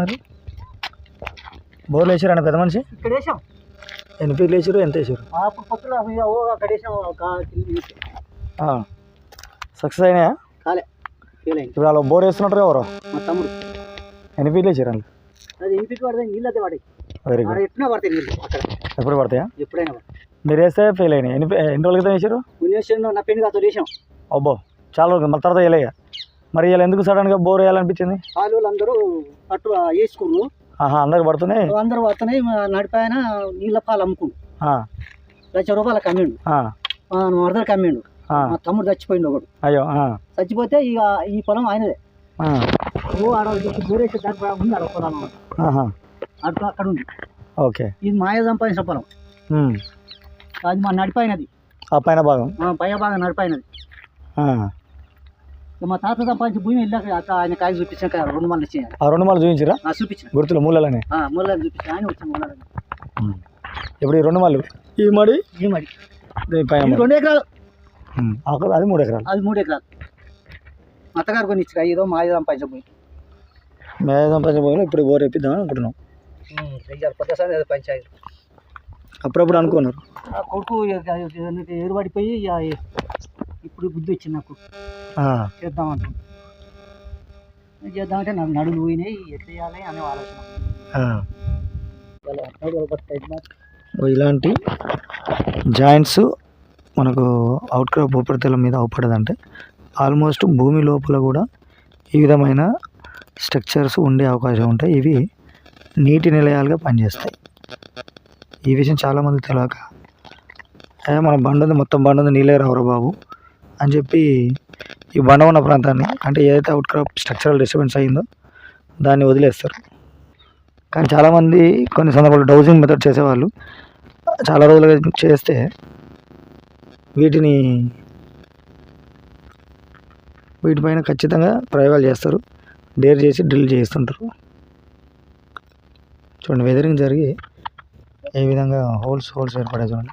మరి? బోర్లు వేసారు పెద్ద మనిషి? ఇక్కడ వేసాం. ఎన్ని వేసారు? ఎంత వేసారు? అప్పుడు అక్కడ వేసాం. సక్సెస్ అయినాయా? కాలే. ఫెయిల్ అయింది ఇప్పుడు వాళ్ళు బోర్ వేస్తున్నట్టు ఎవరు? మా తమ్ముడు. ఎన్ని వేసారు వాళ్ళు అది ఇంటికి పడితే నీళ్ళు అయితే వెరీ గుడ్ ఎట్టినా పడతాయి నీళ్ళు అక్కడ. ఎప్పుడు పడతాయా? ఎప్పుడైనా పడతాయి. మీరు వేస్తే ఫెయిల్ అయినాయి. ఎన్ని ఎన్ని రోజుల క్రితం వేసారు? నా పెళ్ళి కాదు వేసాం. అబ్బో చాలా రోజులు మళ్ళీ తర్వాత వేయలేక మరి ఇలా ఎందుకు సడన్గా బోర్ వేయాలనిపించింది? వాళ్ళు అందరూ అటు వేసుకున్నారు ఆహా అందరికి పడుతున్నాయి? అందరూ వస్తున్నాయి మా నడిపాయన నీళ్ళ పాలు అమ్ముకుండు లక్ష రూపాయలకు అమ్మిండు మరదలకు అమ్మిండు మా తమ్ముడు చచ్చిపోయిండు ఒకడు. అయ్యో చచ్చిపోతే ఇక ఈ పొలం ఆయనదే. ఆ, ఓ ఆడ బోరేసి దాని ఉంది ఆడ పొలం అటు అక్కడ ఉంది. ఓకే. ఇది మాయ సంపాదించిన పొలం. అది మా నడిపోయినది ఆ పైన భాగం. మా పై బాగా నడిపోయినది మా తాత సంపాదించి భూమి వెళ్ళాక ఆయన కాయ చూపించాక రెండు మళ్ళీ ఇచ్చాను ఆ రెండు మాలు చూపించిరా? ఆ చూపించిన. గుర్తులు మూలలని. మూలని చూపించాను. ఆయన వచ్చిన మూలని ఇప్పుడు ఈ రెండు మాలు ఈ మడి? ఈ పైన మడి. రెండు ఎకరాలు. అది మూడు ఎకరాలు. అది మూడు ఎకరాలు. మా అత్తగారు కొన్ని ఇచ్చిన ఏదో మా సంపాదించిన భూమి. మేధం పంచ పోయిన ఇప్పుడు బోర్ వేపిద్దాం అనుకుంటున్నాం. కొత్తసారి పంచాయతీ. అప్పుడప్పుడు అనుకున్నారు. ఆ కొడుకు ఏరుబడిపోయి ఇక ఇప్పుడు బుద్ధి వచ్చింది నాకు. ఆ, చేద్దామంటు చేద్దామంటే నాకు నడులు పోయినాయి ఎట్లా చేయాలి అనే ఆలోచన. ఇలాంటి జాయింట్స్ మనకు అవుట్ క్రాప్ ఉపరితలం మీద అవపడదంటే ఆల్మోస్ట్ భూమి లోపల కూడా ఈ విధమైన స్ట్రక్చర్స్ ఉండే అవకాశం ఉంటాయి. ఇవి నీటి నిలయాలుగా పనిచేస్తాయి. ఈ విషయం చాలామంది తెలియక. "ఏ, మన బండ ఉంది మొత్తం బండ ఉంది నీళ్ళే రావురా బాబు. అని చెప్పి ఈ బండ ఉన్న ప్రాంతాన్ని అంటే ఏదైతే అవుట్ క్రాప్ స్ట్రక్చరల్ డిస్టర్బెన్స్ అయిందో దాన్ని వదిలేస్తారు. కానీ చాలామంది కొన్ని సందర్భాల్లో డౌజింగ్ మెథడ్ చేసేవాళ్ళు చాలా రోజులుగా చేస్తే వీటిని వీటిపైన ఖచ్చితంగా ప్రయోగాలు చేస్తారు. డేర్ చేసి డ్రిల్ చేస్తుంటారు. చూడండి వెదరింగ్ జరిగి ఏ విధంగా హోల్స్ హోల్స్ ఏర్పడే చూడండి.